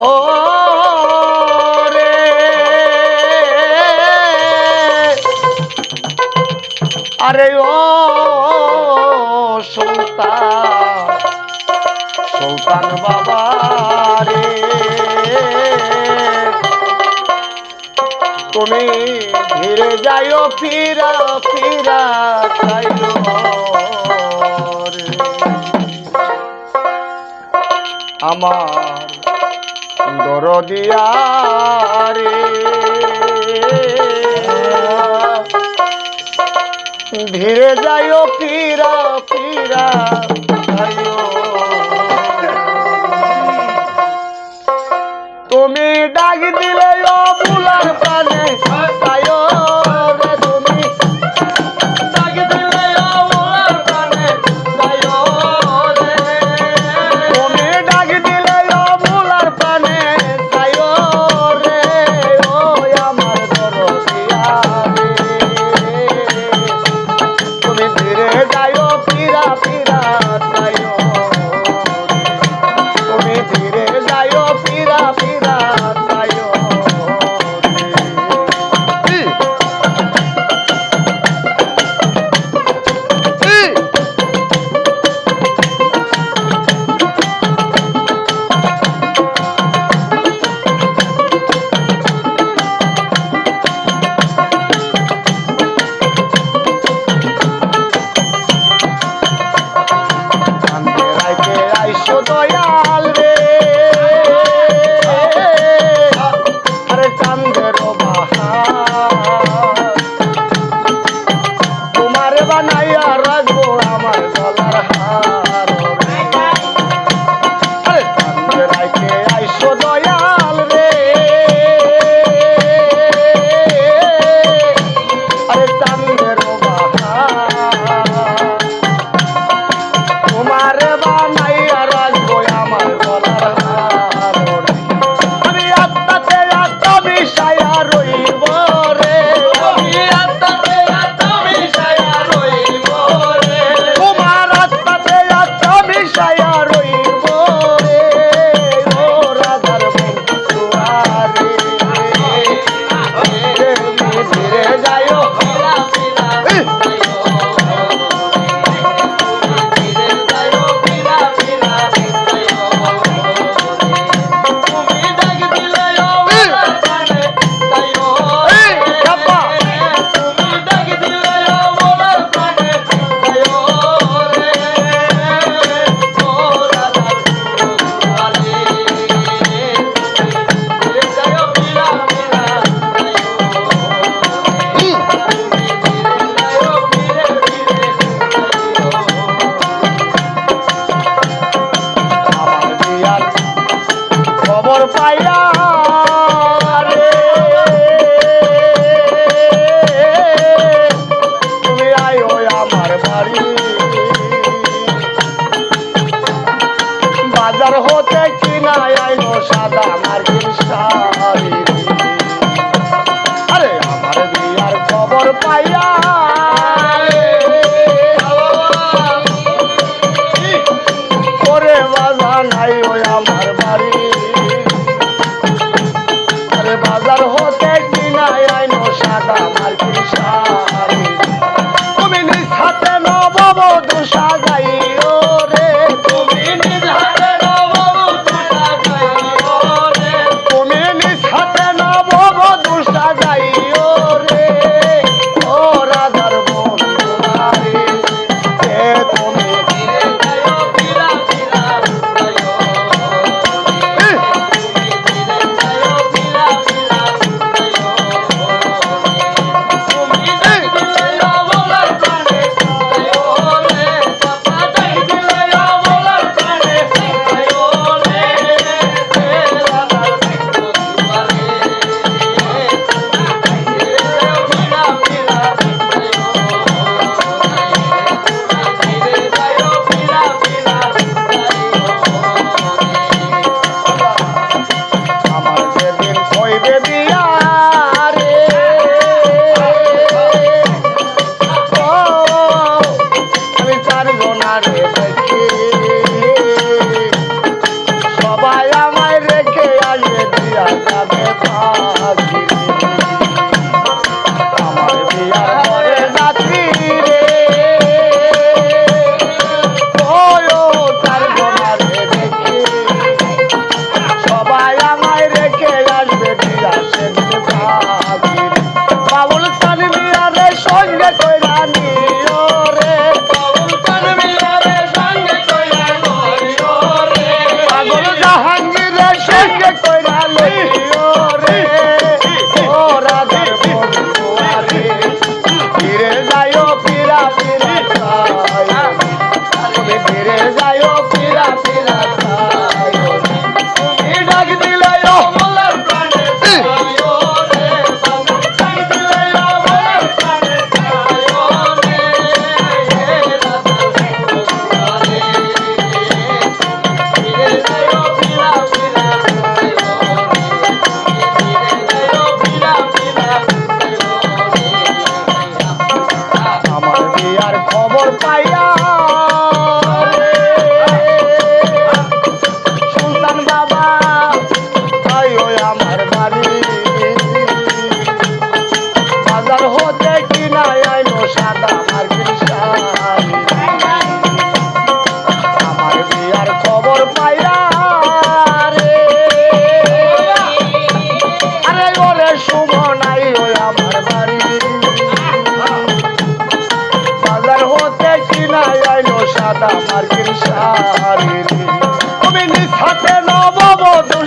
ও রে আরে ও সুলতান সুলতান বাবা রে। তুমি ধীরে যাইও, ফিরা ফিরা খাইও আমার সুন্দর দরদিয়ারে ধীরে যাই ও পীরা পীরা all খবর পাইয়া সারে সাদা কৃষ্ণ রে তুমি নিজ হাতে নববধূ